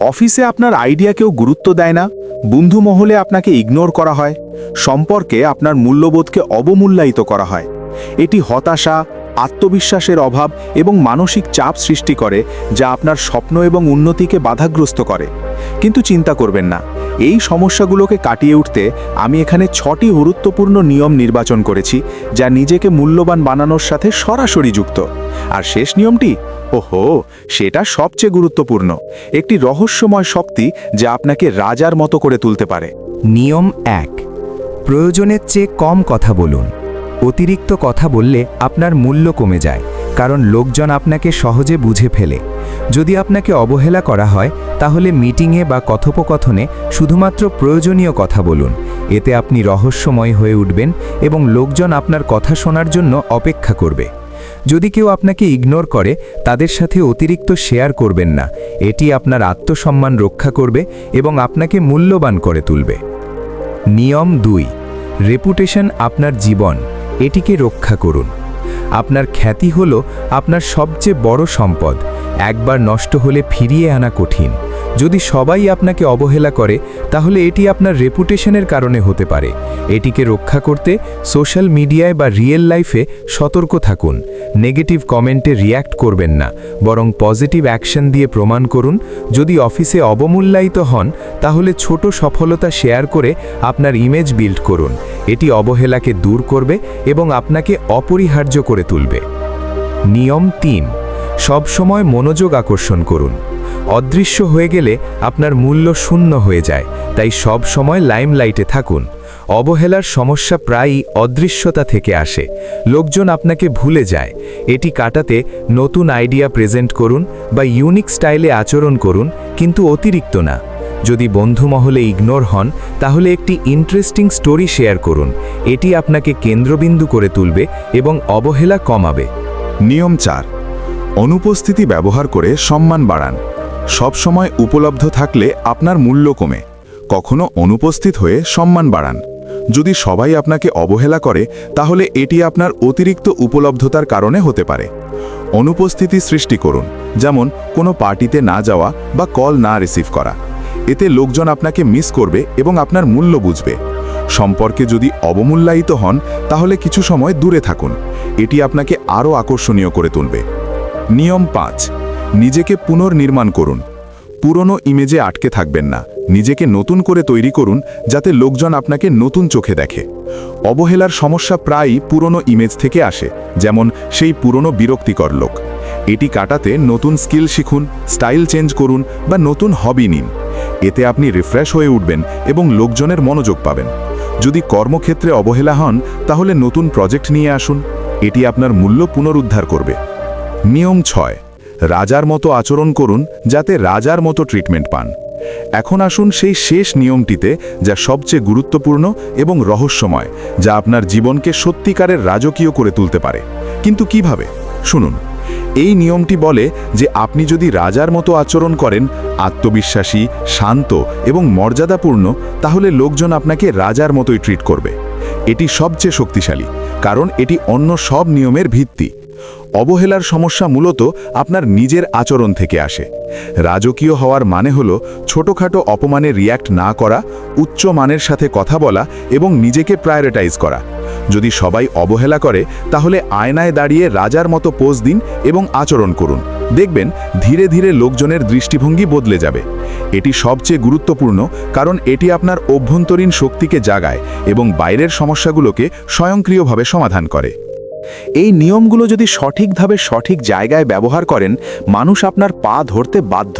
অফিসে আপনার আইডিয়া কেউ গুরুত্ব দেয় না, বন্ধু মহলে আপনাকে ইগনোর করা হয়, সম্পর্কে আপনার মূল্যবোধকে অবমূল্যায়িত করা হয়। এটি হতাশা, আত্মবিশ্বাসের অভাব এবং মানসিক চাপ সৃষ্টি করে, যা আপনার স্বপ্ন এবং উন্নতিকে বাধাগ্রস্ত করে। কিন্তু চিন্তা করবেন না। এই সমস্যাগুলোকে কাটিয়ে উঠতে আমি এখানে ছটি গুরুত্বপূর্ণ নিয়ম নির্বাচন করেছি, যা নিজেকে মূল্যবান বানানোর সাথে সরাসরি যুক্ত। আর শেষ নিয়মটি? ওহো, সেটা সবচেয়ে গুরুত্বপূর্ণ। একটি রহস্যময় শক্তি যা আপনাকে রাজার মতো করে তুলতে পারে। নিয়ম এক, প্রয়োজনের চেয়ে কম কথা বলুন। অতিরিক্ত কথা বললে আপনার মূল্য কমে যায়, কারণ লোকজন আপনাকে সহজে বুঝে ফেলে। যদি আপনাকে অবহেলা করা হয়, তাহলে মিটিংয়ে বা কথোপকথনে শুধুমাত্র প্রয়োজনীয় কথা বলুন। এতে আপনি রহস্যময় হয়ে উঠবেন এবং লোকজন আপনার কথা শোনার জন্য অপেক্ষা করবে। যদি কেউ আপনাকে ইগনোর করে, তাদের সাথে অতিরিক্ত শেয়ার করবেন না। এটি আপনার আত্মসম্মান রক্ষা করবে এবং আপনাকে মূল্যবান করে তুলবে। নিয়ম দুই, রেপুটেশন আপনার জীবন, এটিকে রক্ষা করুন। আপনার খ্যাতি হল আপনার সবচেয়ে বড় সম্পদ। একবার নষ্ট হলে ফিরিয়ে আনা কঠিন। যদি সবাই আপনাকে অবহেলা করে, তাহলে এটি আপনার রেপুটেশনের কারণে হতে পারে। এটিকে রক্ষা করতে সোশ্যাল মিডিয়ায় বা রিয়েল লাইফে সতর্ক থাকুন। নেগেটিভ কমেন্টে রিয়্যাক্ট করবেন না, বরং পজিটিভ অ্যাকশন দিয়ে প্রমাণ করুন। যদি অফিসে অবমূল্যায়িত হন, তাহলে ছোট সফলতা শেয়ার করে আপনার ইমেজ বিল্ড করুন। এটি অবহেলাকে দূর করবে এবং আপনাকে অপরিহার্য করে তুলবে। নিয়ম তিন। সবসময় মনোযোগ আকর্ষণ করুন। অদৃশ্য হয়ে গেলে আপনার মূল্য শূন্য হয়ে যায়, তাই সব সময় লাইমলাইটে থাকুন। অবহেলার সমস্যা প্রায়ই অদৃশ্যতা থেকে আসে। লোকজন আপনাকে ভুলে যায়। এটি কাটাতে নতুন আইডিয়া প্রেজেন্ট করুন বা ইউনিক স্টাইলে আচরণ করুন, কিন্তু অতিরিক্ত না। যদি বন্ধু মহলে ইগনোর হন, তাহলে একটি ইন্টারেস্টিং স্টোরি শেয়ার করুন। এটি আপনাকে কেন্দ্রবিন্দু করে তুলবে এবং অবহেলা কমাবে। নিয়ম চার। অনুপস্থিতি ব্যবহার করে সম্মান বাড়ান। সব সময় উপলব্ধ থাকলে আপনার মূল্য কমে। কখনো অনুপস্থিত হয়ে সম্মান বাড়ান। যদি সবাই আপনাকে অবহেলা করে, তাহলে এটি আপনার অতিরিক্ত উপলব্ধতার কারণে হতে পারে। অনুপস্থিতি সৃষ্টি করুন, যেমন কোনো পার্টিতে না যাওয়া বা কল না রিসিভ করা। এতে লোকজন আপনাকে মিস করবে এবং আপনার মূল্য বুঝবে। সম্পর্কে যদি অবমূল্যায়িত হন, তাহলে কিছু সময় দূরে থাকুন। এটি আপনাকে আরও আকর্ষণীয় করে তুলবে। নিয়ম পাঁচ। নিজেকে পুনর্নির্মাণ করুন। পুরনো ইমেজে আটকে থাকবেন না। নিজেকে নতুন করে তৈরি করুন যাতে লোকজন আপনাকে নতুন চোখে দেখে। অবহেলার সমস্যা প্রায়ই পুরনো ইমেজ থেকে আসে, যেমন সেই পুরনো বিরক্তিকর লোক এটি কাটাতে নতুন স্কিল শিখুন স্টাইল চেঞ্জ করুন বা নতুন হবি নিন। এতে আপনি রিফ্রেশ হয়ে উঠবেন এবং লোকজনের মনোযোগ পাবেন। যদি কর্মক্ষেত্রে অবহেলা হন, তাহলে নতুন প্রজেক্ট নিয়ে আসুন। এটি আপনার মূল্য পুনরুদ্ধার করবে। নিয়ম ছয়। রাজার মতো আচরণ করুন যাতে রাজার মতো ট্রিটমেন্ট পান। এখন আসুন সেই শেষ নিয়মটিতে যা সবচেয়ে গুরুত্বপূর্ণ এবং রহস্যময়, যা আপনার জীবনকে সত্যিকারের রাজকীয় করে তুলতে পারে। কিন্তু কীভাবে? শুনুন। এই নিয়মটি বলে যে আপনি যদি রাজার মতো আচরণ করেন, আত্মবিশ্বাসী, শান্ত এবং মর্যাদাপূর্ণ, তাহলে লোকজন আপনাকে রাজার মতোই ট্রিট করবে। এটি সবচেয়ে শক্তিশালী, কারণ এটি অন্য সব নিয়মের ভিত্তি। অবহেলার সমস্যা মূলত আপনার নিজের আচরণ থেকে আসে। রাজকীয় হওয়ার মানে হল ছোটোখাটো অপমানে রিয়্যাক্ট না করা, উচ্চ মানের সাথে কথা বলা এবং নিজেকে প্রায়োরিটাইজ করা। যদি সবাই অবহেলা করে, তাহলে আয়নায় দাঁড়িয়ে রাজার মতো পোজ দিন এবং আচরণ করুন। দেখবেন ধীরে ধীরে লোকজনের দৃষ্টিভঙ্গি বদলে যাবে। এটি সবচেয়ে গুরুত্বপূর্ণ কারণ এটি আপনার অভ্যন্তরীণ শক্তিকে জাগায় এবং বাইরের সমস্যাগুলোকে স্বয়ংক্রিয়ভাবে সমাধান করে। এই নিয়মগুলো যদি সঠিকভাবে সঠিক জায়গায় ব্যবহার করেন মানুষ আপনার পা ধরতে বাধ্য।